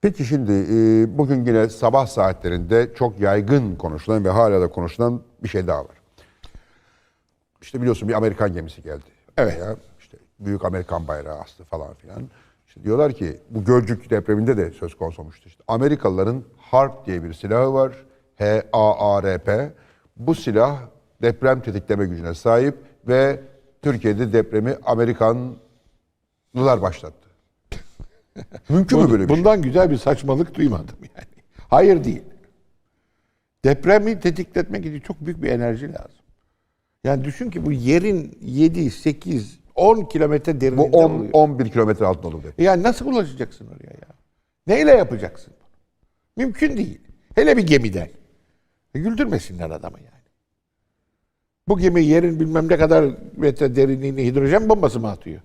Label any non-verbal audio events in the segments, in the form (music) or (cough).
Peki şimdi e, bugün yine sabah saatlerinde çok yaygın konuşulan ve hala da konuşulan bir şey daha var. İşte biliyorsun bir Amerikan gemisi geldi. Evet. Veya işte büyük Amerikan bayrağı astı falan filan. İşte diyorlar ki bu Gölcük depreminde de söz konusu olmuştu. İşte Amerikalıların HARP diye bir silahı var. H-A-A-R-P. Bu silah deprem tetikleme gücüne sahip ve Türkiye'de depremi Amerikanlılar başlattı. (laughs) Mümkün mü böyle bir şey? Bundan güzel bir saçmalık duymadım yani. Hayır değil. Depremi tetikletmek için çok büyük bir enerji lazım. Yani düşün ki bu yerin 7, 8, 10 kilometre Bu derinliğinde 10, oluyor. 11 kilometre altında olur. Yani nasıl ulaşacaksın oraya ya? Neyle yapacaksın? Mümkün değil. Hele bir gemiden. E, güldürmesinler adamı yani. Bu gemi yerin bilmem ne kadar metre derinliğine hidrojen bombası mı atıyor?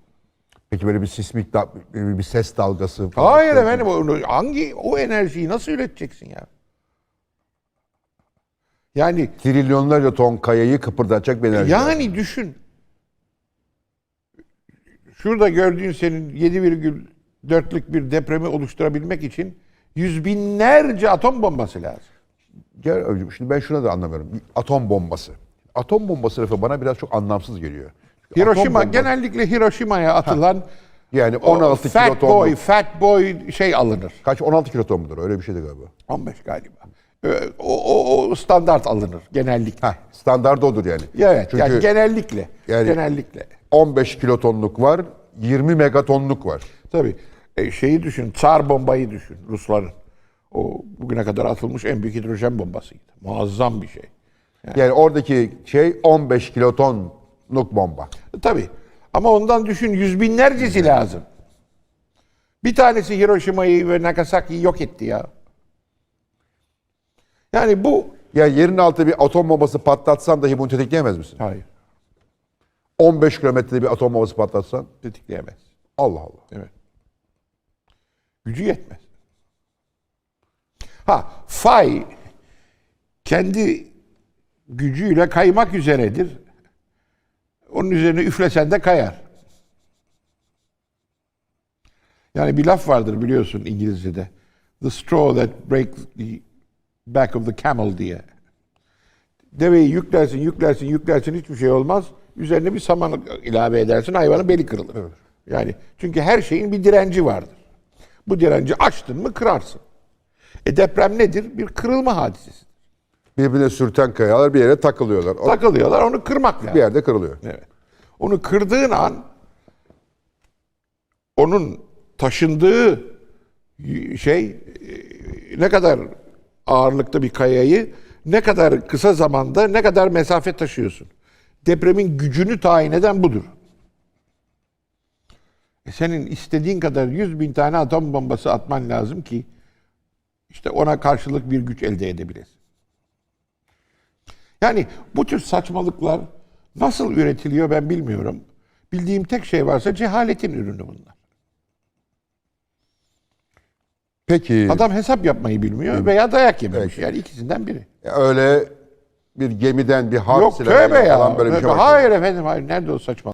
Peki böyle bir sismik da, bir ses dalgası falan. Hayır efendim. onu- Hangi o enerjiyi nasıl üreteceksin ya? Yani Trilyonlarca ton kayayı kıpırdatacak bir enerji. lazım. yani düşün. Şurada gördüğün senin 7,4'lük bir depremi oluşturabilmek için yüz binlerce atom bombası lazım. Gel Öcüm, şimdi ben şuna da anlamıyorum. Atom bombası. Atom bombası lafı bana biraz çok anlamsız geliyor. Atom Hiroşima genellikle Hiroşima'ya atılan yani o 16 fat kiloton. boy, fat boy şey alınır. Kaç 16 kiloton mudur? Öyle bir şeydi galiba. 15 galiba. Ee, O, o, o standart alınır genellikle. Heh, standart odur yani. Evet, Çünkü yani genellikle. Yani- genellikle. 15 kilotonluk var, 20 megatonluk var. Tabii. E, şeyi düşün, Çar bombayı düşün Rusların. O bugüne kadar atılmış en büyük hidrojen bombasıydı. Muazzam bir şey. Yani oradaki şey 15 kilotonluk bomba. Tabii. Ama ondan düşün yüz binlercesi lazım. Bir tanesi Hiroşima'yı ve Nagasaki'yi yok etti ya. Yani bu... Ya yerin altı bir atom bombası patlatsan dahi bunu tetikleyemez misin? Hayır. 15 kilometrede bir atom bombası patlatsan Tetikleyemez. Allah Allah. Evet. Gücü yetmez. Ha, fay kendi gücüyle kaymak üzeredir. Onun üzerine üflesen de kayar. Yani bir laf vardır biliyorsun İngilizce'de. The straw that breaks the back of the camel diye. Deveyi yüklersin, yüklersin, yüklersin hiçbir şey olmaz. Üzerine bir saman ilave edersin hayvanın beli kırılır. Yani çünkü her şeyin bir direnci vardır. Bu direnci açtın mı kırarsın. E deprem nedir? Bir kırılma hadisesi. Birbirine sürten kayalar bir yere takılıyorlar. O Takılıyorlar onu kırmak lazım. bir yerde kırılıyor. Evet. Onu kırdığın an onun taşındığı y- şey e, ne kadar ağırlıkta bir kayayı ne kadar kısa zamanda ne kadar mesafe taşıyorsun. Depremin gücünü tayin eden budur. E senin istediğin kadar 100 bin tane atom bombası atman lazım ki işte ona karşılık bir güç elde edebilesin. Yani bu tür saçmalıklar nasıl üretiliyor ben bilmiyorum. Bildiğim tek şey varsa cehaletin ürünü bunlar. Peki Adam hesap yapmayı bilmiyor veya dayak yememiş. Yani ikisinden biri. öyle bir gemiden bir harp ya. falan böyle bir şey hayır efendim hayır. Nerede o saçma?